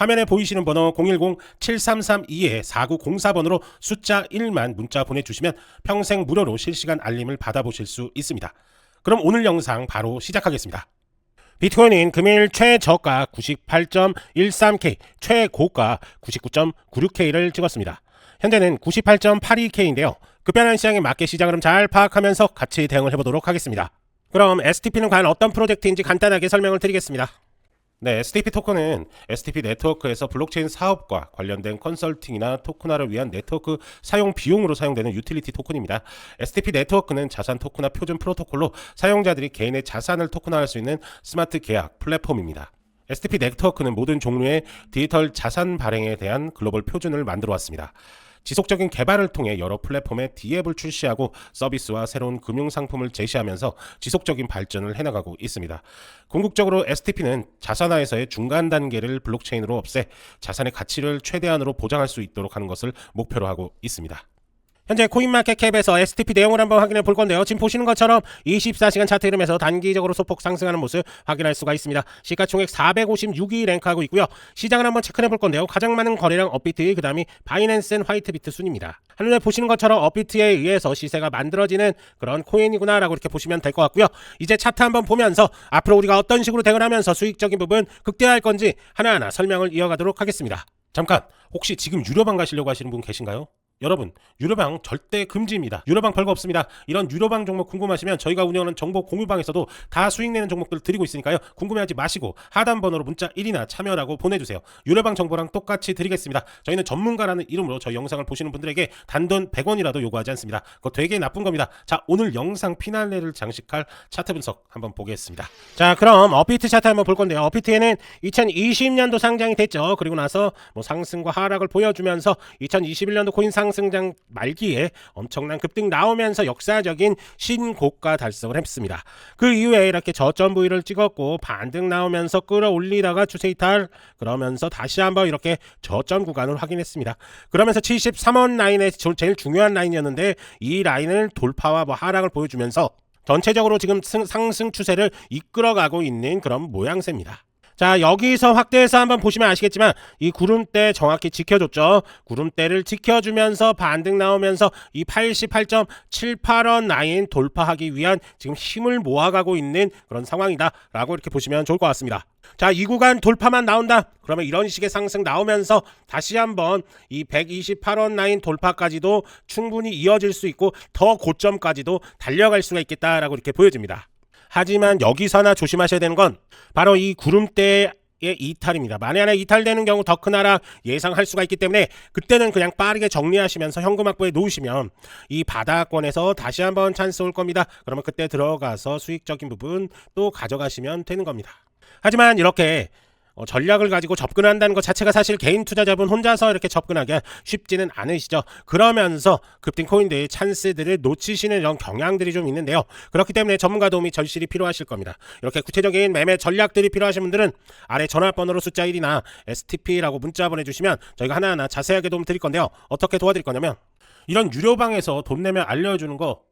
화면에 보이시는 번호 010-7332-4904번으로 숫자 1만 문자 보내주시면 평생 무료로 실시간 알림을 받아보실 수 있습니다. 그럼 오늘 영상 바로 시작하겠습니다. 비트코인은 금일 최저가 98.13K, 최고가 99.96K를 찍었습니다. 현재는 98.82K인데요. 급변한 시장에 맞게 시장 흐름 잘 파악하면서 같이 대응을 해보도록 하겠습니다. 그럼 STP는 과연 어떤 프로젝트인지 간단하게 설명을 드리겠습니다. 네, STP 토큰은 STP 네트워크에서 블록체인 사업과 관련된 컨설팅이나 토큰화를 위한 네트워크 사용 비용으로 사용되는 유틸리티 토큰입니다. STP 네트워크는 자산 토큰화 표준 프로토콜로 사용자들이 개인의 자산을 토큰화할 수 있는 스마트 계약 플랫폼입니다. STP 네트워크는 모든 종류의 디지털 자산 발행에 대한 글로벌 표준을 만들어 왔습니다. 지속적인 개발을 통해 여러 플랫폼의 D앱을 출시하고 서비스와 새로운 금융 상품을 제시하면서 지속적인 발전을 해나가고 있습니다. 궁극적으로 STP는 자산화에서의 중간 단계를 블록체인으로 없애 자산의 가치를 최대한으로 보장할 수 있도록 하는 것을 목표로 하고 있습니다. 현재 코인마켓캡에서 STP 내용을 한번 확인해 볼 건데요. 지금 보시는 것처럼 24시간 차트 흐름에서 단기적으로 소폭 상승하는 모습 확인할 수가 있습니다. 시가총액 456위 랭크하고 있고요. 시장을 한번 체크해 볼 건데요. 가장 많은 거래량 업비트, 그 다음이 바이낸스 앤 화이트비트 순입니다. 한눈에 보시는 것처럼 업비트에 의해서 시세가 만들어지는 그런 코인이구나라고 이렇게 보시면 될 것 같고요. 이제 차트 한번 보면서 앞으로 우리가 어떤 식으로 대응을 하면서 수익적인 부분 극대화할 건지 하나하나 설명을 이어가도록 하겠습니다. 잠깐 혹시 지금 유료방 가시려고 하시는 분 계신가요? 여러분 유료방 절대 금지입니다. 유료방 별거 없습니다. 이런 유료방 종목 궁금하시면 저희가 운영하는 정보 공유방에서도 다 수익 내는 종목들 드리고 있으니까요. 궁금해하지 마시고 하단 번호로 문자 1이나 참여라고 보내주세요. 유료방 정보랑 똑같이 드리겠습니다. 저희는 전문가라는 이름으로 저희 영상을 보시는 분들에게 단돈 100원이라도 요구하지 않습니다. 그거 되게 나쁜 겁니다. 자 오늘 영상 피날레를 장식할 차트 분석 한번 보겠습니다. 자 그럼 업비트 차트 한번 볼 건데요. 업비트에는 2020년도 상장이 됐죠. 그리고 나서 뭐 상승과 하락을 보여주면서 2021년도 코인 상 상승장 말기에 엄청난 급등 나오면서 역사적인 신고가 달성을 했습니다. 그 이후에 이렇게 저점 부위를 찍었고 반등 나오면서 끌어올리다가 추세 이탈 그러면서 다시 한번 이렇게 저점 구간을 확인했습니다. 그러면서 73원 라인에 제일 중요한 라인이었는데 이 라인을 돌파와 뭐 하락을 보여주면서 전체적으로 지금 상승 추세를 이끌어가고 있는 그런 모양새입니다. 자 여기서 확대해서 한번 보시면 아시겠지만 이 구름대 정확히 지켜줬죠. 구름대를 지켜주면서 반등 나오면서 이 88.78원 라인 돌파하기 위한 지금 힘을 모아가고 있는 그런 상황이다 라고 이렇게 보시면 좋을 것 같습니다. 자, 이 구간 돌파만 나온다. 그러면 이런 식의 상승 나오면서 다시 한번 이 128원 라인 돌파까지도 충분히 이어질 수 있고 더 고점까지도 달려갈 수가 있겠다라고 이렇게 보여집니다. 하지만 여기서나 조심하셔야 되는 건 바로 이 구름대의 이탈입니다. 만약에 이탈되는 경우 더 큰 하락 예상할 수가 있기 때문에 그때는 그냥 빠르게 정리하시면서 현금 확보에 놓으시면 이 바닥권에서 다시 한번 찬스 올 겁니다. 그러면 그때 들어가서 수익적인 부분 또 가져가시면 되는 겁니다. 하지만 이렇게 어, 전략을 가지고 접근한다는 것 자체가 사실 개인 투자자분 혼자서 이렇게 접근하기 쉽지는 않으시죠. 그러면서 급등 코인들의 찬스들을 놓치시는 이런 경향들이 좀 있는데요. 그렇기 때문에 전문가 도움이 절실히 필요하실 겁니다. 이렇게 구체적인 매매 전략들이 필요하신 분들은 아래 전화번호로 숫자 1이나 STP라고 문자 보내주시면 저희가 하나하나 자세하게 도움 드릴 건데요. 어떻게 도와드릴 거냐면 이런 유료방에서 돈 내면 알려주는 거